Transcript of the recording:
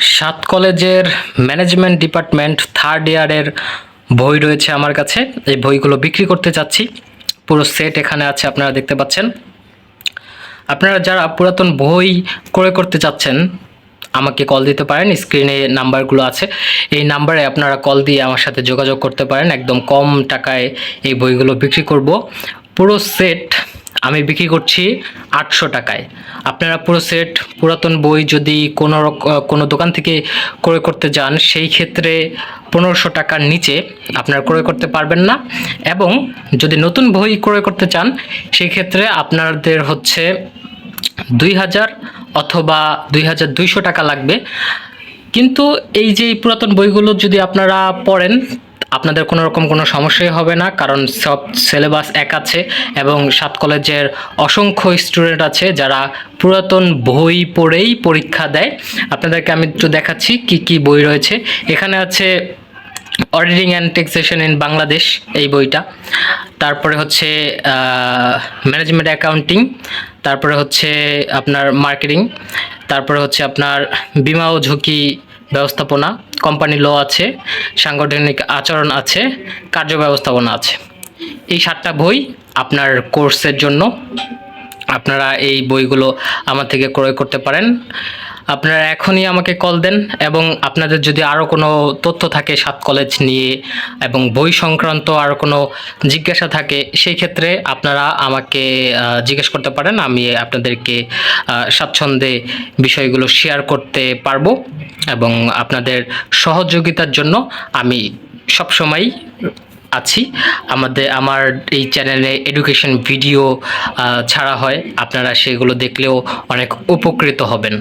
সাত কলেজের management department third ইয়ারের বই রয়েছে আমার কাছে। এই বইগুলো বিক্রি করতে চাচ্ছি। পুরো সেট এখানে আছে, আপনারা দেখতে পাচ্ছেন। আপনারা যারা পুরাতন বই ক্রয় করতে চাচ্ছেন, আমাকে কল দিতে পারেন। স্ক্রিনে নাম্বারগুলো আছে। এই নাম্বারে আপনারা কল দিয়ে আমার সাথে যোগাযোগ করতে পারেন। একদম কম টাকায় এই বইগুলো বিক্রি করব। পুরো সেট আমি বিক্রি করছি আটশো টাকায়। আপনারা পুরো সেট, পুরাতন বই যদি কোনো কোনো দোকান থেকে ক্রয় করতে যান, সেই ক্ষেত্রে পনেরোশো টাকার নিচে আপনারা ক্রয় করতে পারবেন না এবং যদি নতুন বই ক্রয় করতে চান, সেই ক্ষেত্রে আপনাদের হচ্ছে দুই হাজার অথবা দুই হাজার দুইশো টাকা লাগবে। কিন্তু এই যে পুরাতন বইগুলো যদি আপনারা পড়েন আপনাদের কোনো রকম কোনো সমস্যাই হবে না, কারণ সব সিলেবাস এক আছে এবং সাত কলেজের অসংখ্য স্টুডেন্ট আছে যারা পুরাতন বই পড়েই পরীক্ষা দেয়। আপনাদেরকে আমি একটু দেখাচ্ছি কি কি বই রয়েছে। এখানে আছে auditing and taxation in Bangladesh এই বইটা। তারপরে হচ্ছে ম্যানেজমেন্ট অ্যাকাউন্টিং তারপরে হচ্ছে আপনার মার্কেটিং তারপরে হচ্ছে আপনার বিমা ও ঝুঁকি ব্যবস্থাপনা কোম্পানি ল আছে, সাংগঠনিক আচরণ আছে কার্য ব্যবস্থাপনা আছে। এই সাতটা বই আপনার কোর্সের জন্য আপনারা এই বইগুলো আমার থেকে ক্রয় করতে পারেন। আপনারা এখনই আমাকে কল দেন এবং আপনাদের যদি আরও কোনো তথ্য থাকে সাত কলেজ নিয়ে এবং বই সংক্রান্ত আরও কোনো জিজ্ঞাসা থাকে, সেই ক্ষেত্রে আপনারা আমাকে জিজ্ঞেস করতে পারেন। আমি আপনাদেরকে স্বাচ্ছন্দ্যে বিষয়গুলো শেয়ার করতে পারব এবং আপনাদের সহযোগিতার জন্য আমি সবসময় আছি। আমাদের, আমার এই চ্যানেলে এডুকেশন ভিডিও ছাড়া হয়। আপনারা সেগুলো দেখলেও অনেক উপকৃত হবেন।